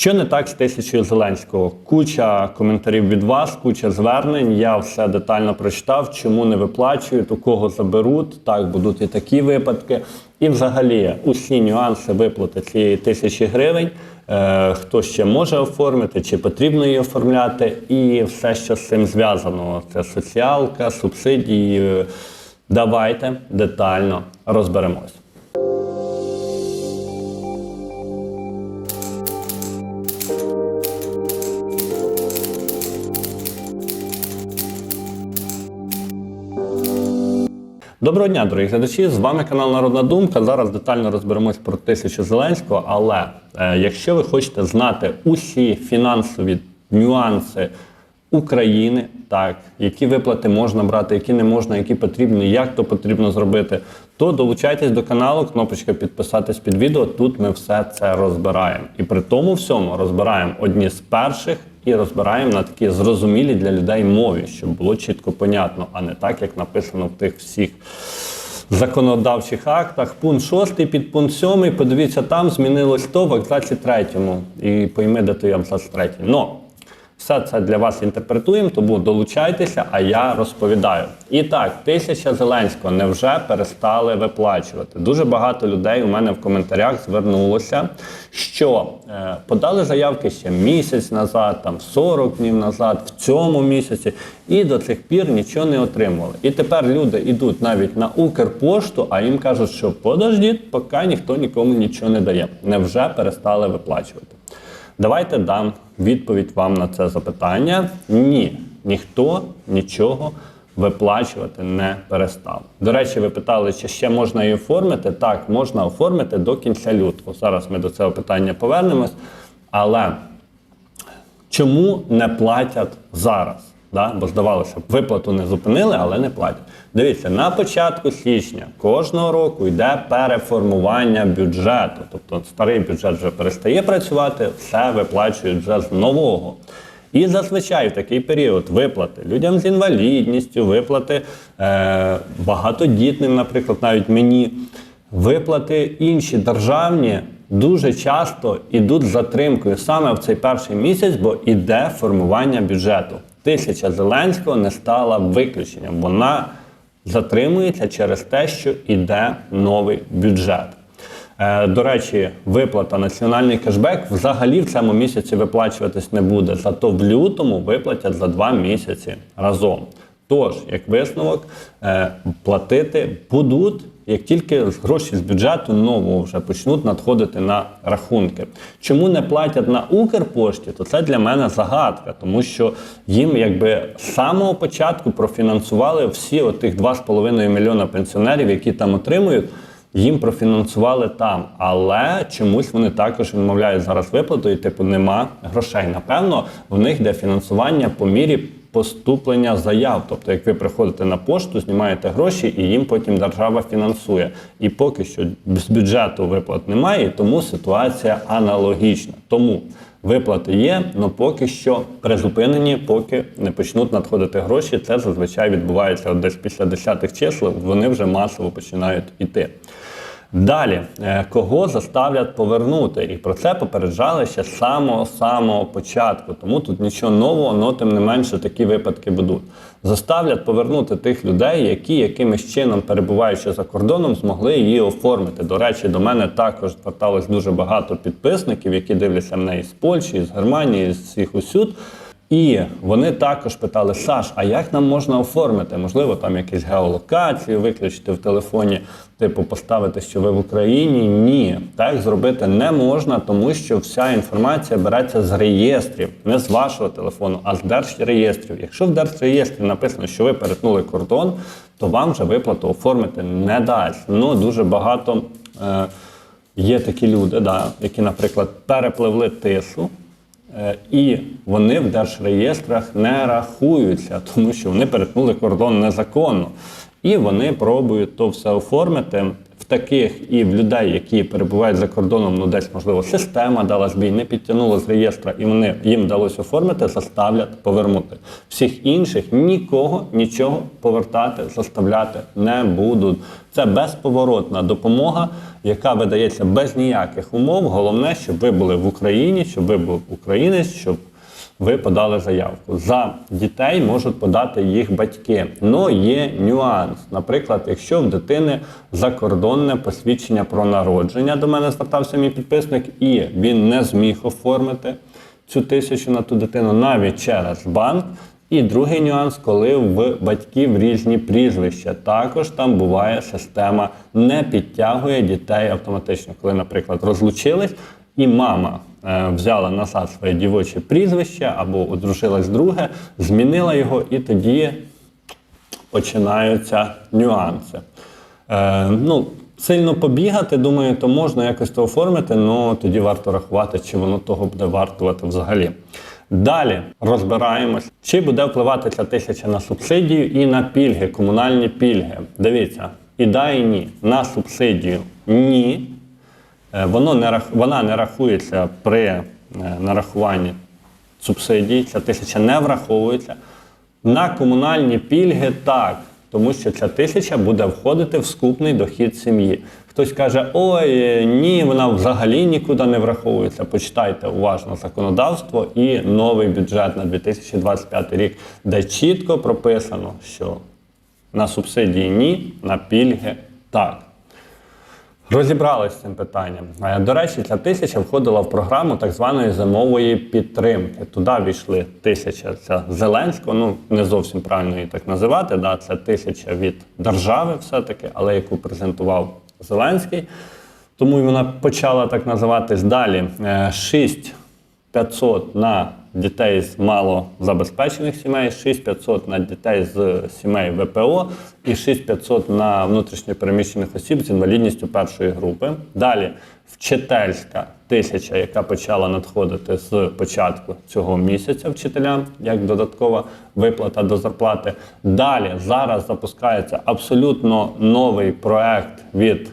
Що не так з тисячою Зеленського? Куча коментарів від вас, куча звернень. Я все детально прочитав, чому не виплачують, у кого заберуть. Так, будуть і такі випадки. І взагалі усі нюанси виплати цієї тисячі гривень. Е, хто ще може оформити, чи потрібно її оформляти, і все, що з цим зв'язано. Це соціалка, субсидії. Давайте детально розберемось. Доброго дня, дорогі глядачі! З вами канал Народна Думка. Зараз детально розберемось про тисячу Зеленського. Але е, якщо ви хочете знати усі фінансові нюанси України, так, які виплати можна брати, які не можна, які потрібні, як то потрібно зробити, то долучайтесь до каналу, кнопочка підписатись під відео. Тут ми все це розбираємо. І при тому всьому розбираємо одні з перших і розбираємо на такі зрозумілі для людей мові, щоб було чітко понятно, а не так, як написано в тих всіх законодавчих актах. Пункт 6 під пункт 7, подивіться, там змінилось то в абзаці 3. І пойми, де той абзац 3. Но все це для вас інтерпретуємо, тому долучайтеся, а я розповідаю. І так, тисяча Зеленського невже перестали виплачувати. Дуже багато людей у мене в коментарях звернулося, що е, подали заявки ще місяць назад, там 40 днів назад, в цьому місяці, і до цих пір нічого не отримували. І тепер люди йдуть навіть на Укрпошту, а їм кажуть, що подождіть, поки ніхто нікому нічого не дає. Невже перестали виплачувати? Давайте дам відповідь вам на це запитання. Ні, ніхто нічого виплачувати не перестав. До речі, ви питали, чи ще можна її оформити? Так, можна оформити до кінця лютого. Зараз ми до цього питання повернемось. Але чому не платять зараз? Да? Бо здавалося, б, виплату не зупинили, але не платять. Дивіться, на початку січня кожного року йде переформування бюджету. Тобто старий бюджет вже перестає працювати, все виплачують вже з нового. І зазвичай в такий період виплати людям з інвалідністю, виплати е, багатодітним, наприклад, навіть мені, виплати інші державні дуже часто йдуть з затримкою саме в цей перший місяць, бо іде формування бюджету. Тисяча Зеленського не стала виключенням. Вона затримується через те, що йде новий бюджет. Е, До речі, виплата національний кешбек взагалі в цьому місяці виплачуватись не буде. Зато в лютому виплатять за два місяці разом. Тож, як висновок, е, платити будуть, як тільки гроші з бюджету нового вже почнуть надходити на рахунки. Чому не платять на Укрпошті, то це для мене загадка, тому що їм якби з самого початку профінансували всі отих 2,5 мільйона пенсіонерів, які там отримують. Їм профінансували там, але чомусь вони також відмовляють зараз виплату, і типу нема грошей. Напевно, в них йде фінансування по мірі поступлення заяв. Тобто, як ви приходите на пошту, знімаєте гроші, і їм потім держава фінансує. І поки що з бюджету виплат немає, тому ситуація аналогічна. Тому виплати є, але поки що призупинені, поки не почнуть надходити гроші. Це зазвичай відбувається десь після 10-х чисел. Вони вже масово починають іти. Далі, е, кого заставлять повернути? І про це попереджали ще з самого початку. Тому тут нічого нового, але тим не менше такі випадки будуть. Заставлять повернути тих людей, які якимось чином, перебуваючи за кордоном, змогли її оформити. До речі, до мене також зверталось дуже багато підписників, які дивляться мене із Польщі, із Германії, з всіх усюд. І вони також питали: Саш, а як нам можна оформити? Можливо, там якісь геолокації виключити в телефоні, типу поставити, що ви в Україні? Ні, так зробити не можна, тому що вся інформація береться з реєстрів, не з вашого телефону, а з держреєстрів. Якщо в держреєстрі написано, що ви перетнули кордон, то вам вже виплату оформити не дасть. Ну дуже багато е, є такі люди, да, які, наприклад, перепливли тису. Е, І вони в держреєстрах не рахуються, тому що вони перетнули кордон незаконно. І вони пробують то все оформити. Таких і в людей, які перебувають за кордоном, ну десь можливо система дала збій, не підтягнула з реєстра, і вони їм вдалося оформити, заставлять повернути. Всіх інших нікого нічого повертати, заставляти не будуть. Це безповоротна допомога, яка видається без ніяких умов. Головне, щоб ви були в Україні, щоб ви був українець, щоб ви подали заявку. За дітей можуть подати їх батьки. Но є нюанс. Наприклад, якщо в дитини закордонне посвідчення про народження, до мене звертався мій підписник, і він не зміг оформити цю тисячу на ту дитину навіть через банк. І другий нюанс, коли в батьків різні прізвища. Також там буває система не підтягує дітей автоматично. Коли, наприклад, розлучились, і мама взяла назад своє дівоче прізвище або одружилась друге, змінила його, і тоді починаються нюанси. Е, ну, сильно побігати, думаю, то можна якось то оформити, але тоді варто рахувати, чи воно того буде вартувати взагалі. Далі розбираємось, чи буде впливати ця тисяча на субсидію і на пільги, комунальні пільги. Дивіться, і да, і ні. На субсидію ні. Е, Воно не. Вона не рахується при е, нарахуванні субсидій, ця тисяча не враховується. На комунальні пільги так, тому що ця тисяча буде входити в скупний дохід сім'ї. Хтось каже, ой, ні, вона взагалі нікуди не враховується. Почитайте уважно законодавство і новий бюджет на 2025 рік, де чітко прописано, що на субсидії ні, на пільги так. Розібралися з цим питанням. Е, До речі, ця тисяча входила в програму так званої зимової підтримки. Туди війшли тисяча ця Зеленського. Ну не зовсім правильно її так називати. Да, це тисяча від держави, все-таки, але яку презентував Зеленський. Тому і вона почала так називатись далі. Е, 6500 на дітей з малозабезпечених сімей, 6500 на дітей з сімей ВПО і 6500 на внутрішньопереміщених осіб з інвалідністю першої групи. Далі вчительська тисяча, яка почала надходити з початку цього місяця вчителям, як додаткова виплата до зарплати. Далі зараз запускається абсолютно новий проект від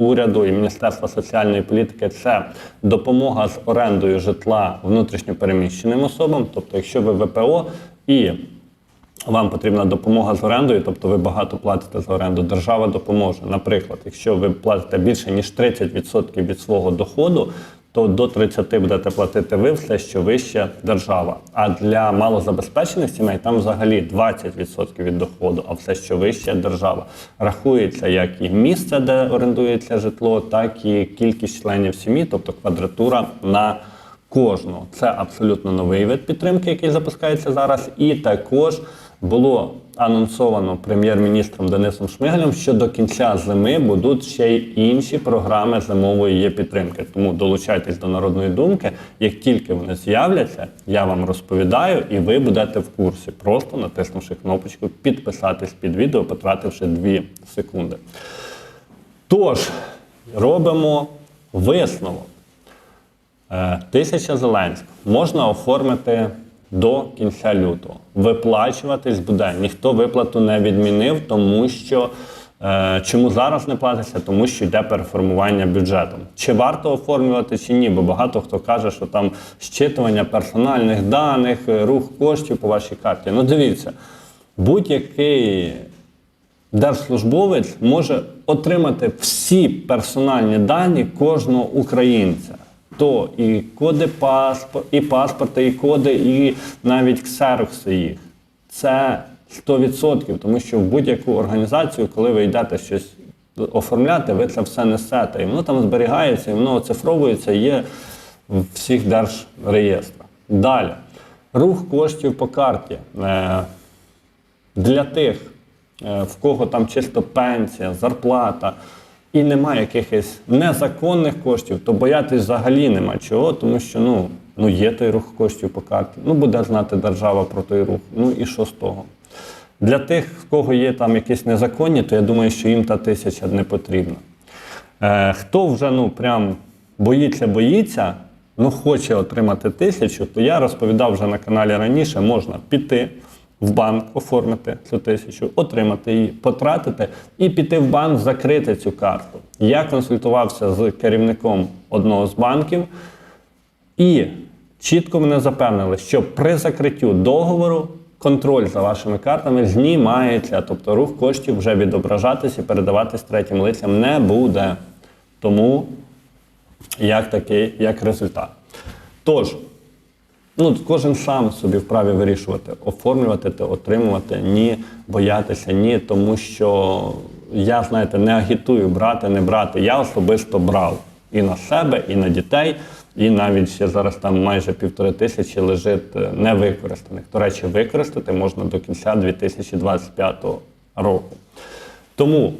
уряду і Міністерства соціальної політики це допомога з орендою житла внутрішньопереміщеним особам. Тобто, якщо ви ВПО і вам потрібна допомога з орендою, тобто ви багато платите за оренду, держава допоможе. Наприклад, якщо ви платите більше ніж 30% від свого доходу, то до 30 будете платити ви все, що вище держава. А для малозабезпечених сімей там взагалі 20% від доходу, а все, що вище держава. Рахується як і місце, де орендується житло, так і кількість членів сім'ї, тобто квадратура на кожного. Це абсолютно новий вид підтримки, який запускається зараз. І також було анонсовано прем'єр-міністром Денисом Шмигалем, що до кінця зими будуть ще й інші програми зимової є підтримки. Тому долучайтесь до народної думки. Як тільки вони з'являться, я вам розповідаю, і ви будете в курсі, просто натиснувши кнопочку підписатись під відео, потративши 2 секунди. Тож робимо висновок. Е, Тисяча Зеленського можна оформити до кінця лютого. Виплачуватись буде. Ніхто виплату не відмінив, тому що е, чому зараз не платиться? Тому що йде переформування бюджету. Чи варто оформлювати, чи ні? Бо багато хто каже, що там щитування персональних даних, е, рух коштів по вашій карті. Ну дивіться, будь-який держслужбовець може отримати всі персональні дані кожного українця. То і коди паспорт, і паспорти, і коди, і навіть ксерокси їх. Це 100%, тому що в будь-яку організацію, коли ви йдете щось оформляти, ви це все несете. І воно там зберігається, і воно оцифровується, є в всіх держреєстрах. Далі. Рух коштів по карті. Е, для тих, е, в кого там чисто пенсія, зарплата, і немає якихось незаконних коштів, то боятись взагалі нема чого, тому що ну, ну є той рух коштів по карті, ну буде знати держава про той рух. Ну і що з того? Для тих, в кого є там якісь незаконні, то я думаю, що їм та тисяча не потрібна. Е, хто вже ну прям боїться, боїться, ну хоче отримати тисячу, то я розповідав вже на каналі раніше, можна піти в банк, оформити цю тисячу, отримати її, потратити і піти в банк, закрити цю карту. Я консультувався з керівником одного з банків, і чітко мене запевнили, що при закриттю договору контроль за вашими картами знімається, тобто рух коштів вже відображатись і передаватись третім лицям не буде. Тому як такий, як результат. Тож, ну, кожен сам собі вправі вирішувати, оформлювати те, отримувати, ні, боятися, ні, тому що я, знаєте, не агітую брати, не брати. Я особисто брав і на себе, і на дітей, і навіть ще зараз там майже півтори тисячі лежить е, невикористаних. До речі, використати можна до кінця 2025 року. Тому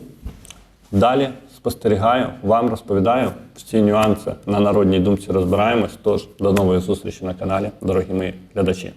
Далі спостерігаю, вам розповідаю всі нюанси на народній думці розбираємось. Тож до нової зустрічі на каналі, дорогі мої глядачі.